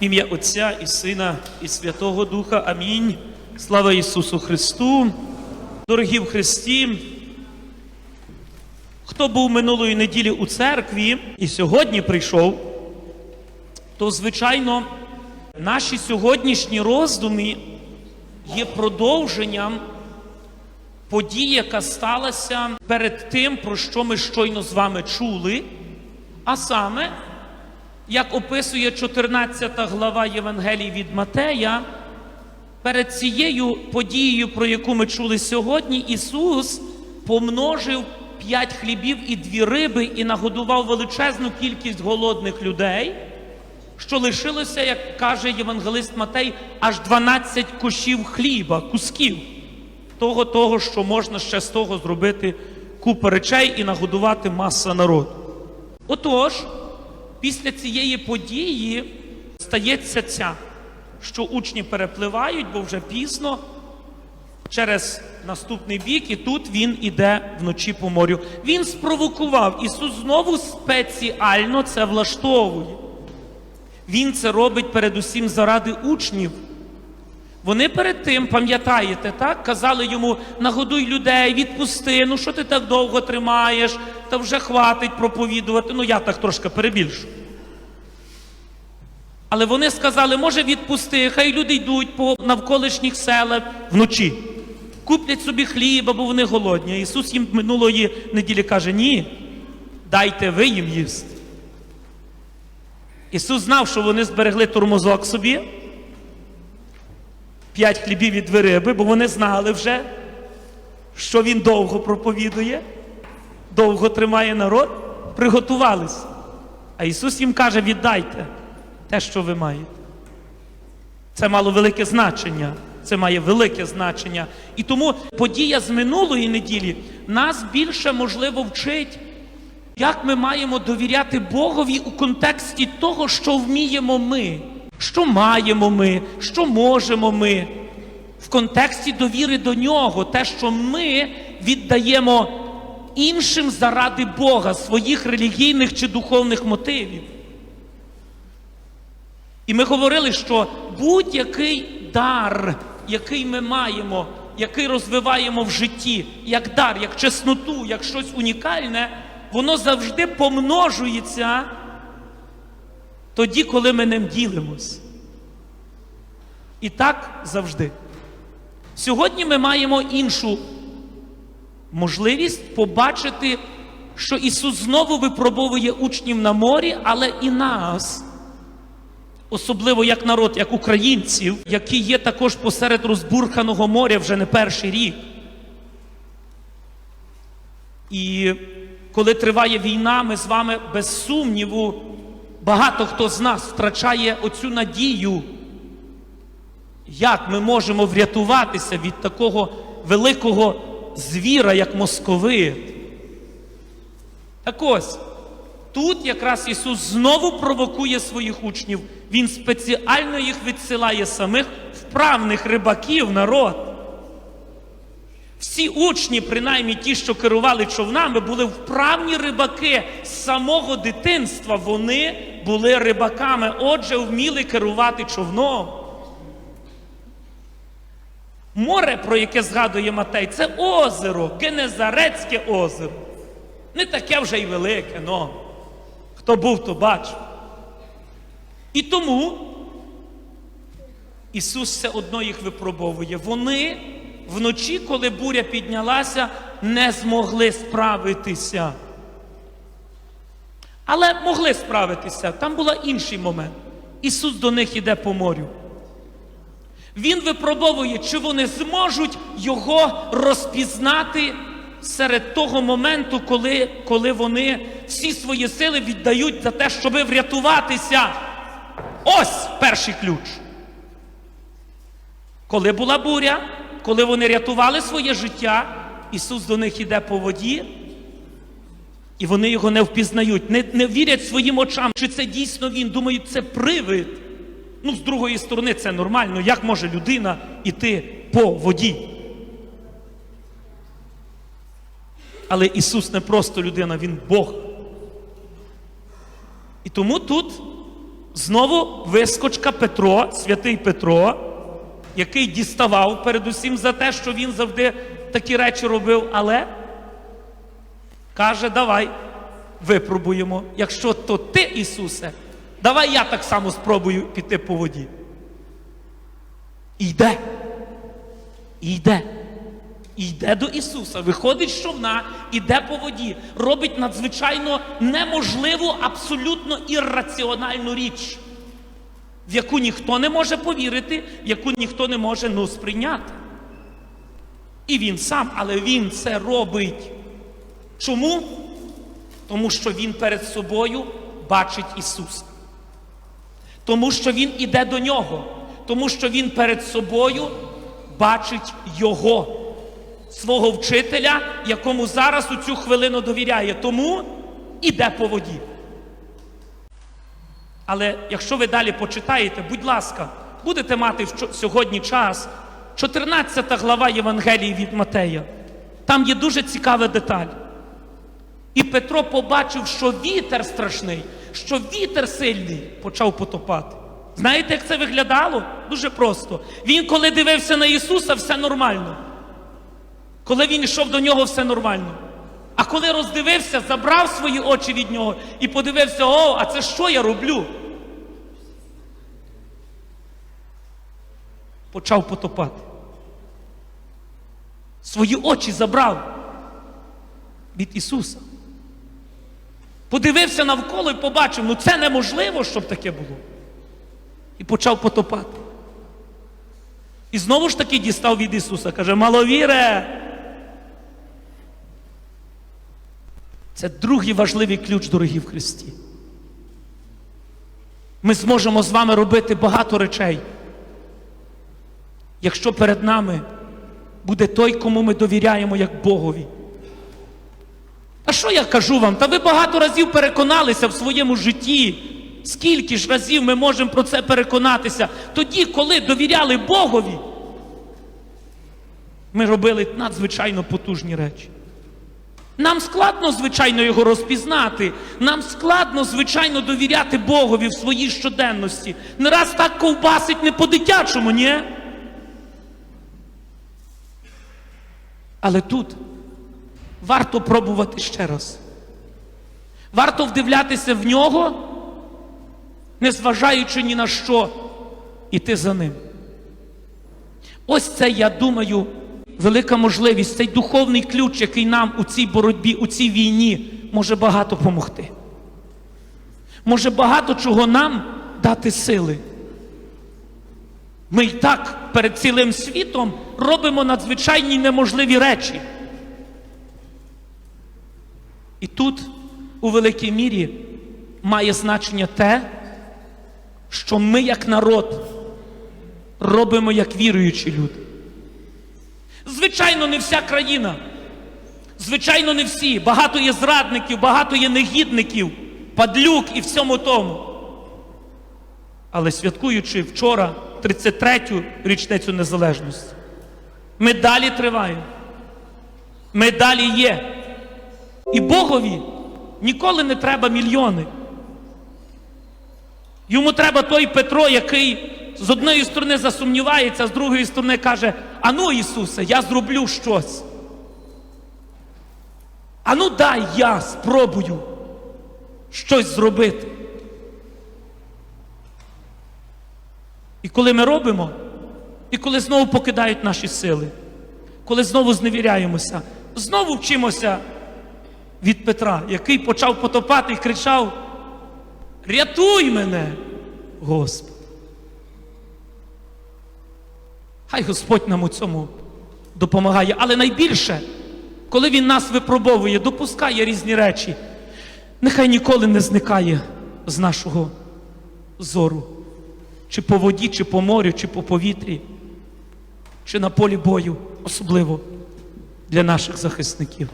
Ім'я Отця і Сина, і Святого Духа. Амінь. Слава Ісусу Христу. Дорогі в Христі. Хто був минулої неділі у церкві і сьогодні прийшов, то, звичайно, наші сьогоднішні роздуми є продовженням події, яка сталася перед тим, про що ми щойно з вами чули, а саме, як описує 14 глава Євангелії від Матея, перед цією подією, про яку ми чули сьогодні, Ісус помножив п'ять хлібів і дві риби і нагодував величезну кількість голодних людей, що лишилося, як каже євангелист Матей, аж 12 кошів хліба, кусків того, того, що можна ще з того зробити купу речей і нагодувати маса народу. Отож, після цієї події стається ця, що учні перепливають, бо вже пізно, через наступний бік, і тут він іде вночі по морю. Він спровокував. Ісус знову спеціально це влаштовує. Він це робить передусім заради учнів. Вони перед тим, пам'ятаєте, так, казали йому: нагодуй людей, відпусти, ну що ти так довго тримаєш, та вже хватить проповідувати. Ну, я так трошки перебільшу. Але вони сказали, може відпусти, хай люди йдуть по навколишніх селах вночі. Куплять собі хліба, бо вони голодні. Ісус їм минулої неділі каже: ні, дайте ви їм їсти. Ісус знав, що вони зберегли тормозок собі, п'ять хлібів і дві риби, бо вони знали вже, що Він довго проповідує, довго тримає народ, приготувались. А Ісус їм каже: віддайте те, що ви маєте. Це мало велике значення. Це має велике значення. І тому подія з минулої неділі нас більше можливо вчить, як ми маємо довіряти Богові у контексті того, що вміємо ми, що маємо ми, що можемо ми, в контексті довіри до нього, те, що ми віддаємо іншим заради Бога, своїх релігійних чи духовних мотивів. І ми говорили, що будь-який дар, який ми маємо, який розвиваємо в житті, як дар, як чесноту, як щось унікальне, воно завжди помножується тоді, коли ми ним ділимось. І так завжди. Сьогодні ми маємо іншу можливість побачити, що Ісус знову випробовує учнів на морі, але і нас. Особливо як народ, як українців, які є також посеред розбурханого моря вже не перший рік. І коли триває війна, ми з вами без сумніву, багато хто з нас втрачає оцю надію, як ми можемо врятуватися від такого великого звіра, як московит. Так ось, тут якраз Ісус знову провокує своїх учнів. Він спеціально їх відсилає самих вправних рибаків народ. Всі учні, принаймні ті, що керували човнами, були вправні рибаки з самого дитинства. Вони були рибаками, отже, вміли керувати човном. Море, про яке згадує Матей, це озеро, Генезарецьке озеро. Не таке вже й велике, но хто був, то бачив. І тому Ісус все одно їх випробовує. Вони вночі, коли буря піднялася, не змогли справитися. Але могли справитися. Там був інший момент. Ісус до них іде по морю. Він випробовує, чи вони зможуть його розпізнати серед того моменту, коли, коли вони всі свої сили віддають за те, щоб врятуватися. Ось перший ключ. Коли була буря, коли вони рятували своє життя, Ісус до них іде по воді, і вони його не впізнають, не, не вірять своїм очам, чи це дійсно він. Думають, це привид. Ну, з другої сторони, це нормально. Як може людина йти по воді? Але Ісус не просто людина, Він Бог. І тому тут Знову вискочка Петро, святий Петро, який діставав передусім за те, що він завжди такі речі робив, але каже: давай випробуємо. Якщо то ти, Ісусе, давай я так само спробую піти по воді. І йде. Йде. Йде до Ісуса, виходить з човна, іде по воді, робить надзвичайно неможливу, абсолютно ірраціональну річ, в яку ніхто не може повірити, в яку ніхто не може ну, сприйняти. І він сам, але він це робить. Чому? Тому що він перед собою бачить Ісуса. Тому що він іде до нього, тому що він перед собою бачить Його, свого вчителя, якому зараз у цю хвилину довіряє. Тому іде по воді. Але якщо ви далі почитаєте, будь ласка, будете мати сьогодні час, 14 глава Євангелії від Матея. Там є дуже цікава деталь. І Петро побачив, що вітер страшний, що вітер сильний, почав потопати. Знаєте, як це виглядало? Дуже просто. Він, коли дивився на Ісуса, все нормально. Коли він йшов до нього, все нормально. А коли роздивився, забрав свої очі від нього і подивився: о, а це що я роблю? Почав потопати. Свої очі забрав від Ісуса. Подивився навколо і побачив, ну це неможливо, щоб таке було. І почав потопати. І знову ж таки дістав від Ісуса, каже, маловіре. Це другий важливий ключ, дорогі в Христі. Ми зможемо з вами робити багато речей, якщо перед нами буде той, кому ми довіряємо як Богові. А що я кажу вам? Та ви багато разів переконалися в своєму житті. Скільки ж разів ми можемо про це переконатися? Тоді, коли довіряли Богові, ми робили надзвичайно потужні речі. Нам складно, звичайно, його розпізнати. Нам складно, звичайно, довіряти Богові в своїй щоденності. Не раз так ковбасить не по-дитячому, ні? Але тут варто пробувати ще раз. Варто вдивлятися в нього, незважаючи ні на що, іти за ним. Ось це, я думаю, велика можливість, цей духовний ключ, який нам у цій боротьбі, у цій війні може багато допомогти. Може багато чого нам дати сили. Ми й так перед цілим світом робимо надзвичайні неможливі речі. І тут у великій мірі має значення те, що ми, як народ, робимо як віруючі люди. Звичайно, не вся країна. Звичайно, не всі. Багато є зрадників, багато є негідників, падлюк і всьому тому. Але святкуючи вчора 33-ю річницю незалежності, ми далі триваємо. Ми далі є. І Богові ніколи не треба мільйони. Йому треба той Петро, який з одної сторони засумнівається, з другої сторони каже: Ану, Ісусе, я зроблю щось. Ану, дай я спробую щось зробити. І коли ми робимо, і коли знову покидають наші сили, коли знову зневіряємося, знову вчимося від Петра, який почав потопати і кричав: Рятуй мене, Господи. Хай Господь нам у цьому допомагає. Але найбільше, коли Він нас випробовує, допускає різні речі, нехай ніколи не зникає з нашого зору. Чи по воді, чи по морю, чи по повітрі, чи на полі бою, особливо для наших захисників.